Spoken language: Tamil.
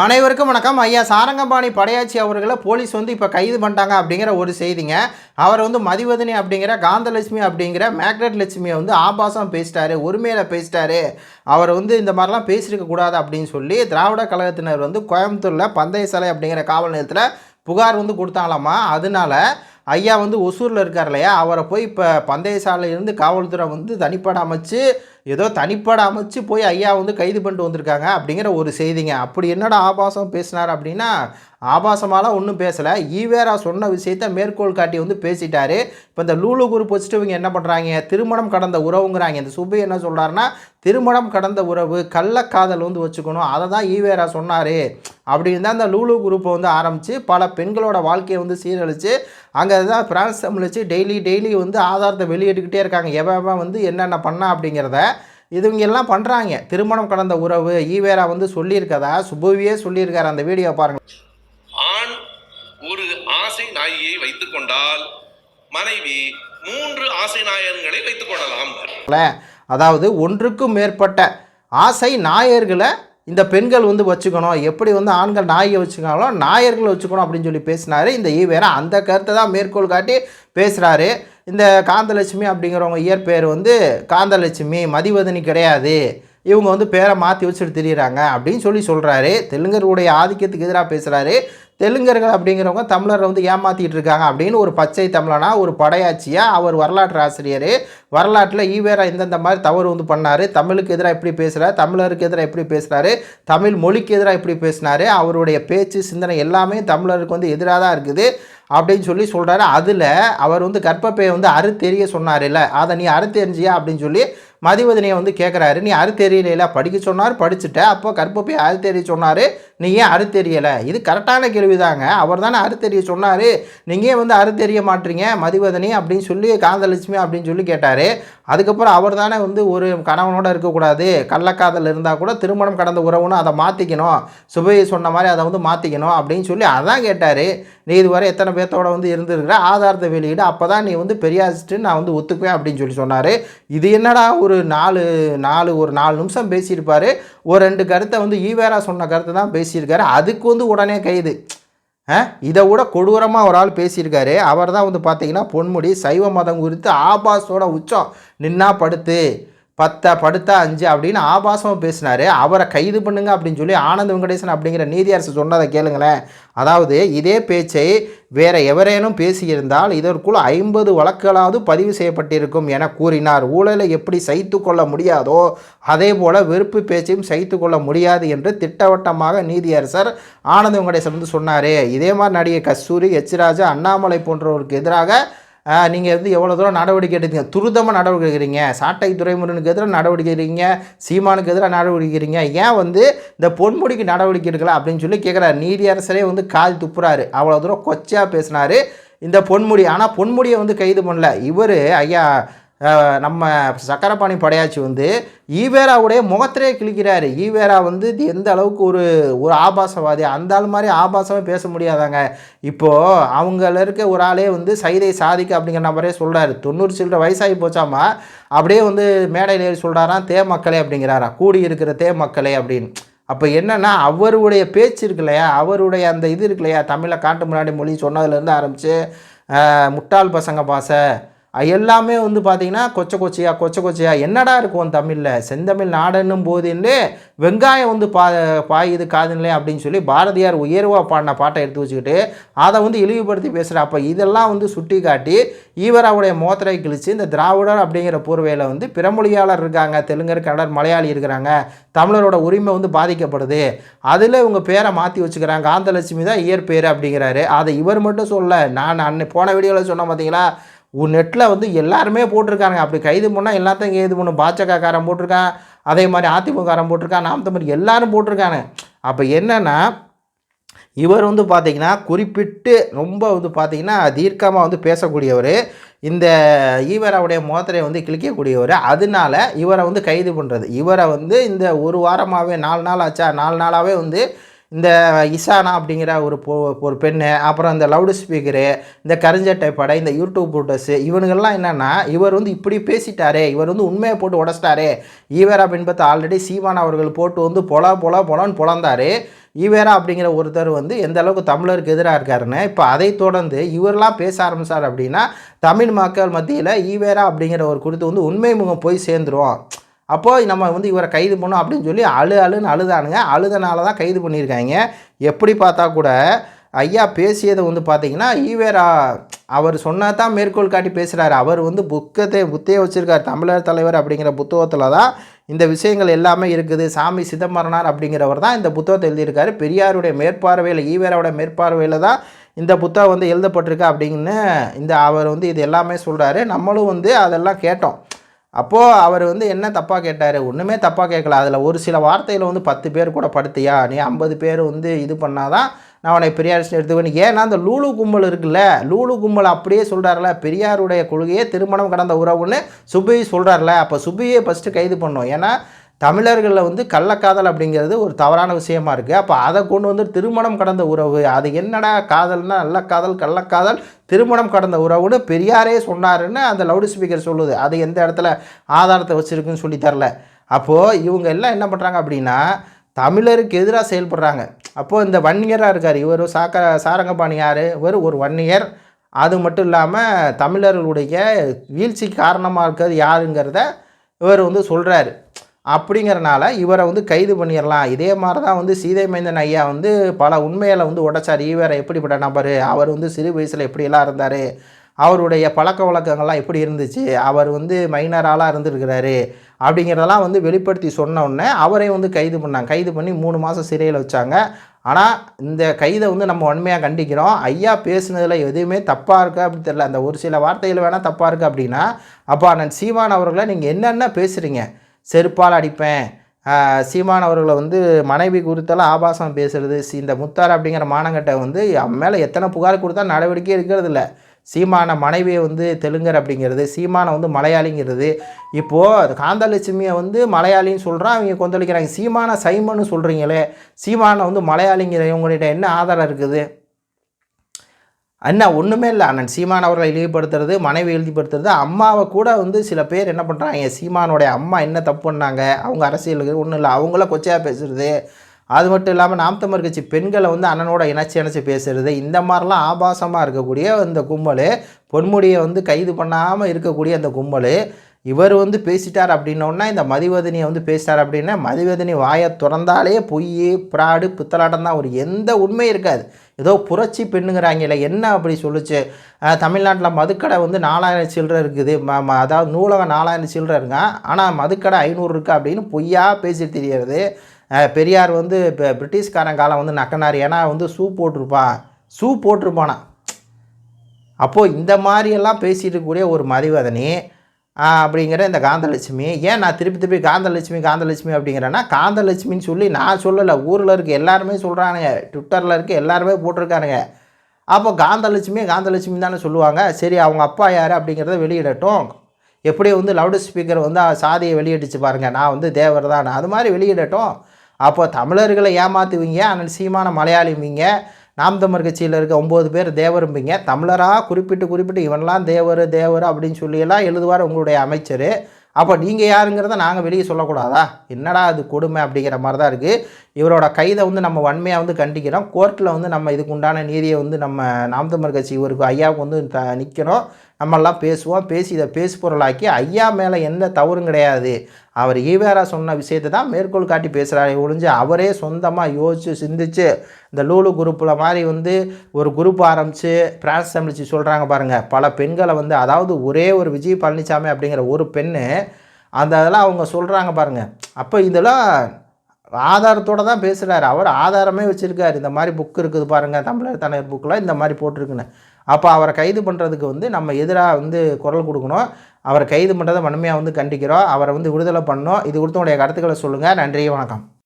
அனைவருக்கும் வணக்கம். ஐயா சாரங்கபாணி படையாச்சி அவர்களை போலீஸ் வந்து இப்போ கைது பண்ணிட்டாங்க அப்படிங்கிற ஒரு செய்திங்க. அவர் வந்து மதிவதனி அப்படிங்கிற காந்தலட்சுமி அப்படிங்கிற மேக்னட் லட்சுமியை வந்து ஆபாசம் பேசிட்டாரு உரிமையில் பேசிட்டாரு. அவர் வந்து இந்த மாதிரிலாம் பேசியிருக்க கூடாது அப்படின்னு சொல்லி திராவிட கழகத்தினர் வந்து கோயம்புத்தூரில் பந்தய சாலை அப்படிங்கிற காவல் நிலையத்தில் புகார் வந்து கொடுத்தாங்களாமா? அதனால ஐயா வந்து ஒசூரில் இருக்கார் இல்லையா? அவரை போய் இப்போ பந்தய சாலையிலேருந்து காவல்துறை வந்து தனிப்பட அமைச்சு ஏதோ தனிப்படை அமைச்சு போய் ஐயா வந்து கைது பண்ணிட்டு வந்திருக்காங்க அப்படிங்கிற ஒரு செய்திங்க. அப்படி என்னடா ஆபாசம் பேசினார் அப்படின்னா ஆபாசமாலாம் ஒன்றும் பேசலை. ஈவேரா சொன்ன விஷயத்த மேற்கோள் காட்டி வந்து பேசிட்டாரு. இப்போ இந்த லூலு குரூப் வச்சுட்டு இவங்க என்ன பண்ணுறாங்க திருமணம் கடந்த உறவுங்கிறாங்க. இந்த சுப்பு என்ன சொல்கிறாருன்னா திருமணம் கடந்த உறவு கள்ளக்காதல் வந்து வச்சுக்கணும். அதை தான் ஈவேரா சொன்னார். அப்படின்னு தான் அந்த லூலு குரூப்பை வந்து ஆரம்பித்து பல பெண்களோட வாழ்க்கையை வந்து சீரழித்து அங்கே தான் பிரான்ஸ் தமிழ் வச்சு டெய்லி டெய்லி வந்து ஆதாரத்தை வெளியிட்டுக்கிட்டே இருக்காங்க. எவன் எவன் வந்து என்னென்ன பண்ணா அப்படிங்கிறத இதுவங்க எல்லாம் பண்ணுறாங்க திருமணம் கடந்த உறவு ஈவேரா வந்து சொல்லியிருக்கதா? சுபுவியே சொல்லியிருக்காரு அந்த வீடியோ பாருங்க. ஆண் ஒரு ஆசை நாயை வைத்துக் கொண்டால் மனைவி மூன்று ஆசை நாயன்களை வைத்துக் கொள்ளலாம். அதாவது ஒன்றுக்கும் மேற்பட்ட ஆசை நாயர்களை இந்த பெண்கள் வந்து வச்சுக்கணும். எப்படி வந்து ஆண்கள் நாயை வச்சுக்காங்களோ நாயர்களை வச்சுக்கணும் அப்படின்னு சொல்லி பேசினாரு. இந்த ஈவேரா அந்த கருத்தை தான் மேற்கோள் காட்டி பேசுகிறாரு இந்த காந்தலட்சுமி அப்படிங்கிறவங்க இயற்பெயர் வந்து காந்தலட்சுமி மதிவதனி கிடையாது. இவங்க வந்து பேரை மாற்றி வச்சுட்டு திரியிறாங்க அப்படின்னு சொல்லி சொல்கிறாரு தெலுங்கருடைய ஆதிக்கத்துக்கு எதிராக பேசுகிறாரு தெலுங்கர்கள் அப்படிங்கிறவங்க தமிழரை வந்து ஏமாற்றிட்டு இருக்காங்க அப்படின்னு ஒரு பச்சை தமிழனா ஒரு படையாச்சியாக அவர் வரலாற்று ஆசிரியர். வரலாற்றில் ஈவேரா இந்தந்த மாதிரி தவறு வந்து பண்ணார். தமிழுக்கு எதிராக எப்படி பேசுகிறார் தமிழருக்கு எதிராக எப்படி பேசுகிறாரு தமிழ் மொழிக்கு எதிராக எப்படி பேசினார். அவருடைய பேச்சு சிந்தனை எல்லாமே தமிழருக்கு வந்து எதிராக தான் இருக்குது அப்படின்னு சொல்லி சொல்கிறாரு அதில் அவர் வந்து கற்பப்பையை வந்து அறுத்தெறிய இல்லை அதை நீ அறுத்தெறிஞ்சியா அப்படின்னு சொல்லி மதிவதனியை வந்து கேட்குறாரு நீ அறுத்தெறியலையில படிக்க சொன்னார் படிச்சுட்ட. அப்போ கர்ப்பப்பை அறுத்தெறிய சொன்னார். நீ ஏன் அறுத்தெறியலை இது கரெக்டான கேள்வி தாங்க அவர் தானே அறுத்தெறிய சொன்னார். நீங்கள் வந்து அறுத்தெறிய மாட்டீங்க? மதிவதனி அப்படின்னு சொல்லி காந்தலட்சுமி அப்படின்னு சொல்லி கேட்டார். அதுக்கப்புறம் அவர் தானே வந்து ஒரு கணவனோட இருக்கக்கூடாது. கள்ளக்காதல் இருந்தால் கூட திருமணம் கடந்த உறவுன்னு அதை மாற்றிக்கணும் சுபையை சொன்ன மாதிரி அதை வந்து மாற்றிக்கணும் அப்படின்னு சொல்லி அதான் கேட்டார். நீ இதுவரை எத்தனை பேர்த்தோட வந்து இருந்திருக்கிற? ஆதாரத்தை வெளியிடு. அப்போ தான் நீ வந்து பெரியாசிட்டு நான் வந்து ஒத்துக்குவேன் அப்படின்னு சொல்லி சொன்னார். இது என்னடா ஒரு நாலு நாலு ஒரு நாலு நிமிஷம் பேசியிருப்பார். ஒரு ரெண்டு கருத்தை வந்து ஈவேரா சொன்ன கருத்தை தான் பேசியிருக்காரு. அதுக்கு வந்து உடனே கைது. இதை விட கொடூரமாக ஒரு ஆள் பேசியிருக்காரு. அவர் தான் வந்து பார்த்தீங்கன்னா பொன்முடி சைவ மதம் குறித்து ஆபாசோட உச்சம். நின்னா படுத்து. பத்தா படுத்தா அஞ்சு அப்படின்னு ஆபாசமாக பேசினார். அவரை கைது பண்ணுங்க அப்படின்னு சொல்லி ஆனந்த் வெங்கடேசன் அப்படிங்கிற நீதியரசு சொன்னதை கேளுங்களேன். அதாவது இதே பேச்சை வேற எவரேனும் பேசியிருந்தால் இதற்குள் ஐம்பது வழக்குகளாவது பதிவு செய்யப்பட்டிருக்கும் என கூறினார். ஊழலை எப்படி சைத்து கொள்ள முடியாதோ அதே போல் வெறுப்பு பேச்சையும் சைத்து கொள்ள முடியாது என்று திட்டவட்டமாக நீதியரசர் ஆனந்த் வெங்கடேசன் வந்து சொன்னார். இதே மாதிரி நடிகை கஸ்தூரி எச். ராஜா அண்ணாமலை போன்றவருக்கு எதிராக நீங்கள் வந்து எவ்வளோ தூரம் நடவடிக்கை எடுத்தீங்க? துரிதமாக நடவடிக்கை எடுக்கிறீங்க. சாட்டை துறைமுருகனுக்கு எதிராக நடவடிக்கை எடுக்கிறீங்க. சீமானுக்கு எதிராக நடவடிக்கை எடுக்கிறீங்க. ஏன் வந்து இந்த பொன்முடிக்கு நடவடிக்கை எடுக்கல அப்படின்னு சொல்லி கேட்குறாரு நீதியரசரே வந்து கால் துப்புறாரு. அவ்வளோ தூரம் கொச்சையாக பேசினார் இந்த பொன்முடி. ஆனால் பொன்முடியை வந்து கைது பண்ணல. இவர் ஐயா நம்ம சக்கரபாணி படையாச்சி வந்து ஈவேராவுடைய முகத்திலே கிழிக்கிறாரு. ஈவேரா வந்து இது எந்த அளவுக்கு ஒரு ஒரு ஆபாசவாதி? அந்த ஆள் மாதிரி ஆபாசமே பேச முடியாதாங்க. இப்போது அவங்கள இருக்க ஒரு ஆளே வந்து சைதை சாதிக்க அப்படிங்கிற நபரே சொல்கிறாரு தொண்ணூறு சில்லற வயசாகி போச்சாமா? அப்படியே வந்து மேடையில் ஏறி சொல்கிறாராம் தே மக்களே அப்படிங்கிறாரா. கூடி இருக்கிற தே மக்களே அப்படின்னு. அப்போ என்னென்னா அவருடைய பேச்சு இருக்கு இல்லையா? அவருடைய அந்த இது இருக்கு இல்லையா? தமிழை காட்டு முன்னாடி மொழி சொன்னதுலேருந்து ஆரம்பித்து முட்டாள் பசங்க பாசை எல்லாமே வந்து பார்த்தீங்கன்னா கொச்ச கொச்சையா கொச்ச கொச்சையா. என்னடா இருக்கும் தமிழில்? செந்தமிழ் நாடன்னும் போதுன்னு வெங்காயம் வந்து பா பாயுது காதுங்களே அப்படின்னு சொல்லி பாரதியார் உயர்வாக பாடின பாட்டை எடுத்து வச்சுக்கிட்டு அதை வந்து இழிவுபடுத்தி பேசுகிற அப்போ இதெல்லாம் வந்து சுட்டி காட்டி ஈவராவுடைய மோத்தரை கிழிச்சு இந்த திராவிடர் அப்படிங்கிற போர்வையில் வந்து பிறமொழியாளர் இருக்காங்க தெலுங்கர் கன்னடர் மலையாளி இருக்கிறாங்க. தமிழரோட உரிமை வந்து பாதிக்கப்படுது. அதில் இவங்க பேரை மாற்றி வச்சுக்கிறாங்க. காந்தலட்சுமி தான் இயற்பேர் அப்படிங்கிறாரு. அதை இவர் மட்டும் சொல்ல நான் அன்னை போன வீடியோவில் சொன்னேன் பார்த்தீங்களா நெட்டில் வந்து எல்லாருமே போட்டிருக்காங்க அப்படி கைது பண்ணால் எல்லாத்தையும் கைது பண்ணும் பாஜகக்காரன் போட்டிருக்கான் அதே மாதிரி அதிமுககாரன் போட்டிருக்கான் நாம் தமிழ் எல்லாரும் போட்டிருக்காங்க அப்போ என்னென்னா இவர் வந்து பார்த்திங்கன்னா குறிப்பிட்டு ரொம்ப வந்து பார்த்திங்கன்னா தீர்க்கமாக வந்து பேசக்கூடியவர். இந்த ஈவராவுடைய மோத்தரையை வந்து கிழிக்கக்கூடியவர். அதனால இவரை வந்து கைது பண்ணுறது இவரை வந்து இந்த ஒரு வாரமாகவே நாலு நாள் ஆச்சா நாலு நாளாகவே வந்து இந்த இசானா அப்படிங்கிற ஒரு பொ ஒரு பெண்ணு அப்புறம் இந்த லவுடு ஸ்பீக்கரு இந்த கரிஞ்சட்டை படை இந்த யூடியூப் போட்டர்ஸு இவனுங்கெல்லாம் என்னென்னா இவர் வந்து இப்படி பேசிட்டாரே இவர் வந்து உண்மையை போட்டு உடச்சிட்டாரே. ஈவேரா பின்பத்தை ஆல்ரெடி சீமான் அவர்கள் போட்டு வந்து பொலா பொலா பொலான்னு பொழந்தாரு ஈவேரா அப்படிங்கிற ஒருத்தர் வந்து எந்த அளவுக்கு தமிழருக்கு எதிராக இருக்காருன்னு இப்போ அதை தொடர்ந்து இவரெல்லாம் பேச ஆரம்பித்தார் அப்படின்னா தமிழ் மக்கள் மத்தியில் ஈவேரா அப்படிங்கிற ஒரு குறித்து வந்து உண்மை முகம் போய் சேர்ந்துருவோம் அப்போது நம்ம வந்து இவரை கைது பண்ணோம் அப்படின்னு சொல்லி அழு அழுன்னு அழுதானுங்க. அழுதனால தான் கைது பண்ணியிருக்காங்க. எப்படி பார்த்தா கூட ஐயா பேசியதை வந்து பார்த்தீங்கன்னா ஈவேரா அவர் சொன்னால் தான் மேற்கோள் காட்டி பேசுகிறாரு அவர் வந்து புக்கத்தை புத்தையை வச்சுருக்கார். தமிழர் தலைவர் அப்படிங்கிற புத்தகத்தில் தான் இந்த விஷயங்கள் எல்லாமே இருக்குது. சாமி சிதம்பரனார் அப்படிங்கிறவர் தான் இந்த புத்தகத்தை எழுதியிருக்காரு. பெரியாருடைய மேற்பார்வையில் ஈவேராவோட மேற்பார்வையில் தான் இந்த புத்தகம் வந்து எழுதப்பட்டிருக்கு அப்படின்னு இந்த அவர் வந்து இது எல்லாமே சொல்கிறாரு நம்மளும் வந்து அதெல்லாம் கேட்டோம். அப்போது அவர் வந்து என்ன தப்பாக கேட்டார்? ஒன்றுமே தப்பாக கேட்கல. அதில் ஒரு சில வார்த்தையில் வந்து பத்து பேர் கூட படுத்தியா? நீ ஐம்பது பேர் வந்து இது பண்ணாதான் நான் உன்னை பெரியார் எடுத்துக்கணும் ஏன்னா அந்த லூலு கும்பல் இருக்குல்ல? லூலு கும்பல் அப்படியே சொல்கிறார்ல பெரியாருடைய கொள்கையே திருமணம் கடந்த உறவுன்னு சுபியை சொல்கிறார்ல அப்போ சுபியை ஃபஸ்ட்டு கைது பண்ணோம். ஏன்னா தமிழர்களில் வந்து கள்ளக்காதல் அப்படிங்கிறது ஒரு தவறான விஷயமா இருக்குது அப்போ அதை கொண்டு வந்து திருமணம் கடந்த உறவு அது என்னடா காதல்னா நல்ல காதல் கள்ளக்காதல் திருமணம் கடந்த உறவுன்னு பெரியாரே சொன்னாருன்னு அந்த லவுட் ஸ்பீக்கர் சொல்லுது. அது எந்த இடத்துல ஆதாரத்தை வச்சுருக்குன்னு சொல்லி தரல அப்போது இவங்க எல்லாம் என்ன பண்ணுறாங்க அப்படின்னா தமிழருக்கு எதிராக செயல்படுறாங்க. அப்போது இந்த வன்னியராக இருக்கார். இவர் சாக்க சாரங்கபாணி யார்? இவர் ஒரு வன்னியர். அது மட்டும் இல்லாமல் தமிழர்களுடைய வீழ்ச்சிக்கு காரணமாக இருக்கிறது யாருங்கிறத இவர் வந்து சொல்கிறாரு அப்படிங்கிறனால இவரை வந்து கைது பண்ணிடலாம் இதே மாதிரி தான் வந்து சீதை மைந்தன் ஐயா வந்து பல உண்மைகளை வந்து உடைச்சார். ஈவரை எப்படிப்பட்ட நபர்? அவர் வந்து சிறு வயசில் எப்படியெல்லாம் இருந்தார்? அவருடைய பழக்க வழக்கங்கள்லாம் எப்படி இருந்துச்சு? அவர் வந்து மைனராலாக இருந்திருக்கிறாரு அப்படிங்கிறதெல்லாம் வந்து வெளிப்படுத்தி சொன்ன உடனே அவரை வந்து கைது பண்ணாங்க. கைது பண்ணி மூணு மாதம் சிறையில் வச்சாங்க. ஆனால் இந்த கைதை வந்து நம்ம உண்மையாக கண்டிக்கிறோம். ஐயா பேசுனதில் எதுவுமே தப்பாக இருக்கா அப்படின்னு தெரியல. அந்த ஒரு சில வார்த்தைகள் வேணால் தப்பாக இருக்குது அப்படின்னா அப்போ அண்ணன் சீமான் அவர்களை நீங்கள் என்னென்ன பேசுகிறீங்க செருப்பால் அடிப்பேன். சீமான் அவர்களை வந்து மனைவி குறித்தெல்லாம் ஆபாசம் பேசுறது. இந்த முத்தார் அப்படிங்கிற மானங்கட்டை வந்து அவன் மேலே எத்தனை புகார் கொடுத்தா நடவடிக்கை இருக்கிறது இல்லை சீமான மனைவியை வந்து தெலுங்கர் அப்படிங்கிறது சீமானை வந்து மலையாளிங்கிறது. இப்போது காந்தலட்சுமியை வந்து மலையாளின்னு சொல்கிறான் அவங்க கொந்தளிக்கிறாங்க. சீமான சைமன்னு சொல்கிறீங்களே சீமானை வந்து மலையாளிங்கிற இவங்கள்ட்ட என்ன ஆதாரம் இருக்குது? என்ன ஒன்றுமே இல்லை. அண்ணன் சீமான் அவர்களை இழிவுபடுத்துறது மனைவி இழிவுபடுத்துறது. அம்மாவை கூட வந்து சில பேர் என்ன பண்ணுறாங்க சீமானோடைய அம்மா என்ன தப்பு பண்ணாங்க அவங்க அரசியலுக்கு ஒன்றும் இல்லை. அவங்கள கொச்சையாக பேசுறது. அது மட்டும் இல்லாமல் நாம் தமிழ் கட்சி பெண்களை வந்து அண்ணனோட இணைச்சி இணைச்சி பேசுறது. இந்த மாதிரிலாம் ஆபாசமாக இருக்கக்கூடிய இந்த கும்பல் பொன்முடியை வந்து கைது பண்ணாமல் இருக்கக்கூடிய அந்த கும்பல் இவர் வந்து பேசிட்டார் அப்படின்னோடனா இந்த மதிவதனியை வந்து பேசிட்டார் அப்படின்னா மதிவதனி வாயை திறந்தாலே பொய் பிராடு பித்தலாட்டம் தான். ஒரு எந்த உண்மை இருக்காது. ஏதோ புரட்சி பெண்ணுங்கிறாங்களே என்ன அப்படி சொல்லுச்சு? தமிழ்நாட்டில் மதுக்கடை வந்து நாலாயிரம் சில்லற இருக்குது. ம ம அதாவது நூலகம் நாலாயிரம் சில்லற இருங்க ஆனால் மதுக்கடை ஐநூறு இருக்குது அப்படின்னு பொய்யா பேசி தெரியறது பெரியார் வந்து இப்போ பிரிட்டிஷ்காரன் காலம் வந்து நக்கனார். ஏன்னா வந்து ஷூ போட்டிருப்பான் ஷூ போட்டிருப்பானா? அப்போது இந்த மாதிரியெல்லாம் பேசிட்டு இருக்கக்கூடிய ஒரு மதிவதனி அப்படிங்கிற இந்த காந்தலட்சுமி. ஏன் நான் திருப்பி திருப்பி காந்தலட்சுமி காந்தலட்சுமி அப்படிங்கிறேன்னா காந்தலட்சுமின்னு சொல்லி நான் சொல்லலை. ஊரில் இருக்க எல்லாருமே சொல்கிறானுங்க ட்விட்டரில் இருக்க எல்லாருமே போட்டிருக்கானுங்க. அப்போ காந்தலட்சுமி காந்தலட்சுமி தானே சொல்லுவாங்க. சரி அவங்க அப்பா யார் அப்படிங்கிறத வெளியிடட்டும். எப்படியும் வந்து லவுட் ஸ்பீக்கர் வந்து சாதியை வெளியிட்டுச்சு பாருங்கள் நான் வந்து தேவர் தான். அது மாதிரி வெளியிடட்டும். அப்போ தமிழர்களை ஏமாற்றுவீங்க அண்ணன் சீமான மலையாளிவீங்க. நாம்தமர் கட்சியில் இருக்க ஒம்பது பேர் தேவரும்பிங்க. தமிழராக குறிப்பிட்டு குறிப்பிட்டு இவன்லாம் தேவர் தேவர் அப்படின்னு சொல்லியெல்லாம் எழுதுவார் உங்களுடைய அமைச்சர். அப்போ நீங்கள் யாருங்கிறத நாங்கள் வெளியே சொல்லக்கூடாதா? என்னடா அது கொடுமை அப்படிங்கிற மாதிரி தான் இருக்குது இவரோட கைதை வந்து நம்ம வன்மையாக வந்து கண்டிக்கிறோம். கோர்ட்டில் வந்து நம்ம இதுக்கு உண்டான நீதியை வந்து நம்ம நாம்தமர் கட்சி இவருக்கு ஐயாவுக்கு வந்து த நிற்கிறோம் நம்மெல்லாம் பேசுவோம் பேசி இதை பேசு பொருளாக்கி ஐயா மேலே எந்த தவறும் கிடையாது. அவர் ஈவேரா சொன்ன விஷயத்தை தான் மேற்கோள் காட்டி பேசுகிறாரு ஒழிஞ்சு அவரே சொந்தமாக யோசித்து சிந்திச்சு இந்த லூலு குரூப்பில் மாதிரி வந்து ஒரு குரூப் ஆரம்பித்து பிரான்ஸ் தமிழிச்சு சொல்கிறாங்க பாருங்கள் பல பெண்களை வந்து அதாவது ஒரே ஒரு விஜய் பழனிசாமி அப்படிங்கிற ஒரு பெண்ணு அந்த இதெல்லாம் அவங்க சொல்கிறாங்க பாருங்கள் அப்போ இதெல்லாம் ஆதாரத்தோடு தான் பேசுகிறாரு அவர் ஆதாரமே வச்சுருக்காரு. இந்த மாதிரி புக் இருக்குது பாருங்கள் தமிழர் தலைவர் புக்கெலாம் இந்த மாதிரி போட்டிருக்குன்னு. அப்போ அவரை கைது பண்ணுறதுக்கு வந்து நம்ம எதிராக வந்து குரல் கொடுக்கணும். அவரை கைது பண்ணுறதை வன்மையாக வந்து கண்டிக்கிறோம். அவரை வந்து விடுதலை பண்ணோம் இது கொடுத்தவங்களுடைய கருத்துக்களை சொல்லுங்கள் நன்றி வணக்கம்.